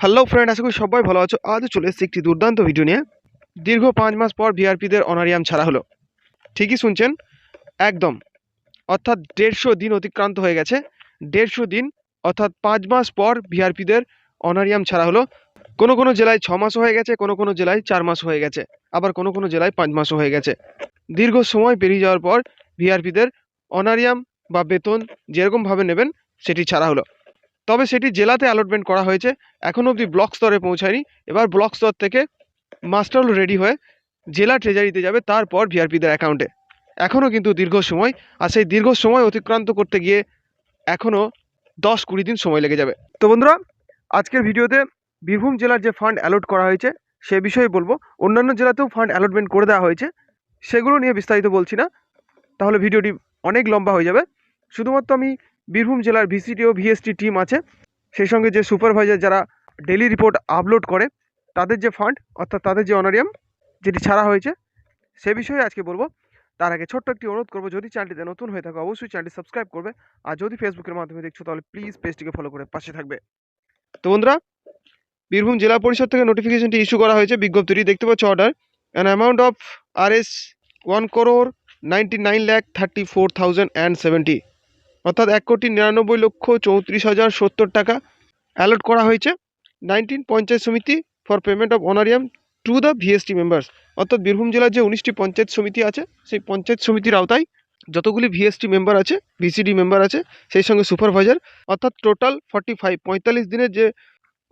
Hello friend আশা করি সবাই ভালো আছো। আজও চলে এসেছি একটি দুর্দান্ত ভিডিও নিয়ে। দীর্ঘ পাঁচ মাস পর ভিআরপিদের অনারিয়াম ছাড়া হলো। ঠিকই শুনছেন? একদম। অর্থাৎ দেড়শো দিন অতিক্রান্ত হয়ে গেছে। দেড়শো দিন, অর্থাৎ পাঁচ মাস পর ভিআরপিদের অনারিয়াম ছাড়া হলো। কোনো কোনো জেলায় ছ মাসও হয়ে গেছে, কোনো কোনো জেলায় চার মাস হয়ে গেছে। আবার কোনো কোনো জেলায় পাঁচ মাসও হয়ে গেছে। দীর্ঘ সময় পেরিয়ে যাওয়ার পর ভিআরপিদের অনারিয়াম বা বেতন যেরকমভাবে নেবেন, সেটি ছাড়া হলো। তবে সেটি জেলাতে অ্যালটমেন্ট করা হয়েছে। এখনও অবধি ব্লক স্তরে পৌঁছায়নি। এবার ব্লক স্তর থেকে মাস্টার রেডি হয়ে জেলা ট্রেজারিতে যাবে, তারপর ভিআরপিদের অ্যাকাউন্টে এখনও কিন্তু দীর্ঘ সময়, আর সেই দীর্ঘ সময় অতিক্রান্ত করতে গিয়ে এখনও দশ কুড়ি দিন সময় লেগে যাবে। তো বন্ধুরা, আজকের ভিডিওতে বীরভূম জেলার যে ফান্ড অ্যালট করা হয়েছে, সে বিষয়ে বলব। অন্যান্য জেলাতেও ফান্ড অ্যালটমেন্ট করে দেওয়া হয়েছে, সেগুলো নিয়ে বিস্তারিত বলছি না। তাহলে ভিডিওটি অনেক লম্বা হয়ে যাবে। শুধুমাত্র আমি বীরভূম জেলার ভিসিটি ও ভিএসটি টিম আছে। সেই সঙ্গে যে সুপারভাইজার যারা ডেলি রিপোর্ট আপলোড করে, তাদের যে ফান্ড, অর্থাৎ তাদের যে অনারিয়াম, যেটি ছাড়া হয়েছে, সে বিষয়ে আজকে বলব। তার আগে ছোট্ট একটি অনুরোধ করব, যদি চ্যানেলটিতে নতুন হয়ে থাকে, অবশ্যই চ্যানেলটি সাবস্ক্রাইব করবে। আর যদি ফেসবুকের মাধ্যমে দেখছ, তাহলে প্লিজ পেজটিকে ফলো করে পাশে থাকবে। তো বন্ধুরা, বীরভূম জেলা পরিষদ থেকে নোটিফিকেশনটি ইস্যু করা হয়েছে। বিজ্ঞপ্তিটি দেখতে পাচ্ছ order. An amount of R S one crore ninety nine lakh thirty four thousand and seventy অর্থাৎ এক কোটি নিরানব্বই লক্ষ চৌত্রিশ হাজার সত্তর টাকা অ্যালট করা হয়েছে। নাইনটিন পঞ্চায়েত সমিতি for payment of honorarium to the VST members অর্থাৎ বীরভূম জেলার যে উনিশটি পঞ্চায়েত সমিতি আছে, সেই পঞ্চায়েত সমিতির আওতায় যতগুলি ভিএসটি মেম্বার আছে ভিসিডি মেম্বার আছে, সেই সঙ্গে সুপারভাইজার অর্থাৎ টোটাল ফর্টি ফাইভ পঁয়তাল্লিশ দিনের যে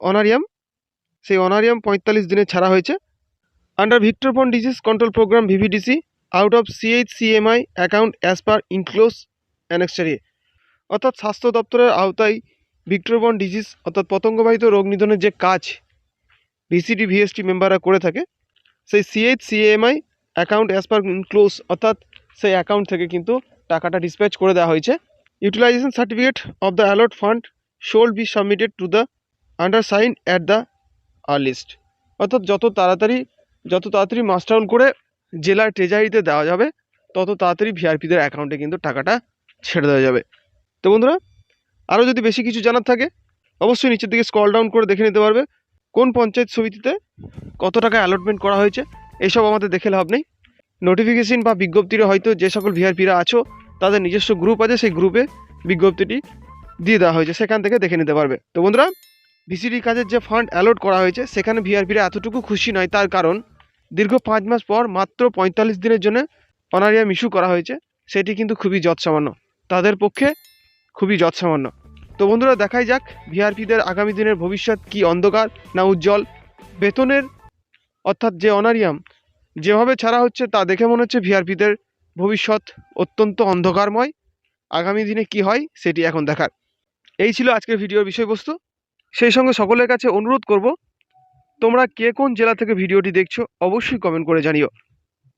অনারিয়াম সেই অনারিয়াম পঁয়তাল্লিশ দিনে ছাড়া হয়েছে। Under vector borne disease control programme VVDC out of CHCMI account as per enclose annexure অর্থাৎ স্বাস্থ্য দপ্তরের আওতায় ভিক্টরবন ডিজিজ অর্থাৎ পতঙ্গবাহিত রোগ নিধনের যে কাজ ভিসিডি ভিএসটি মেম্বাররা করে থাকে, সেই CH CMI account as per close অর্থাৎ সেই অ্যাকাউন্ট থেকে কিন্তু টাকাটা ডিসপ্যাচ করে দেওয়া হয়েছে। Utilisation certificate of the allot fund shall be submitted to the under sign at the earliest অর্থাৎ যত তাড়াতাড়ি যত তাড়াতাড়ি মাস্টার করে জেলার ট্রেজারিতে দেওয়া যাবে, তত তাড়াতাড়ি ভিআরপিদের অ্যাকাউন্টে কিন্তু টাকাটা ছেড়ে দেওয়া যাবে। তো বন্ধুরা, আরও যদি বেশি কিছু জানার থাকে, অবশ্যই নিচের দিকে স্কল ডাউন করে দেখে নিতে পারবে, কোন পঞ্চায়েত সমিতিতে কত টাকা অ্যালটমেন্ট করা হয়েছে এইসব আমাদের দেখে লাভ নেই। নোটিফিকেশন বা বিজ্ঞপ্তিরে হয়তো যে সকল ভিআরপিরা আছো, তাদের নিজস্ব গ্রুপ আছে, সেই গ্রুপে বিজ্ঞপ্তিটি দিয়ে দেওয়া হয়েছে, সেখান থেকে দেখে নিতে পারবে। তো বন্ধুরা ভিসিডি কাজের যে ফান্ড অ্যালট করা হয়েছে, সেখানে ভিআরপিরা এতটুকু খুশি নয়, তার কারণ দীর্ঘ পাঁচ মাস পর মাত্র পঁয়তাল্লিশ দিনের জন্য অনারিয়াম ইস্যু করা হয়েছে, সেটি কিন্তু খুবই যৎসামান্য। তাদের পক্ষে খুবই যৎসামান্য। তো বন্ধুরা, দেখাই যাক ভিআরপিদের আগামী দিনের ভবিষ্যৎ কি অন্ধকার না উজ্জ্বল। বেতনের অর্থাৎ যে অনারিয়াম, যেভাবে ছাড়া হচ্ছে তা দেখে মনে হচ্ছে ভিআরপিদের ভবিষ্যৎ অত্যন্ত অন্ধকারময়। আগামী দিনে কি হয় সেটি এখন দেখার। এই ছিল আজকের ভিডিওর বিষয়বস্তু। সেই সঙ্গে সকলের কাছে অনুরোধ করব, তোমরা কে কোন জেলা থেকে ভিডিওটি দেখছ অবশ্যই কমেন্ট করে জানিও।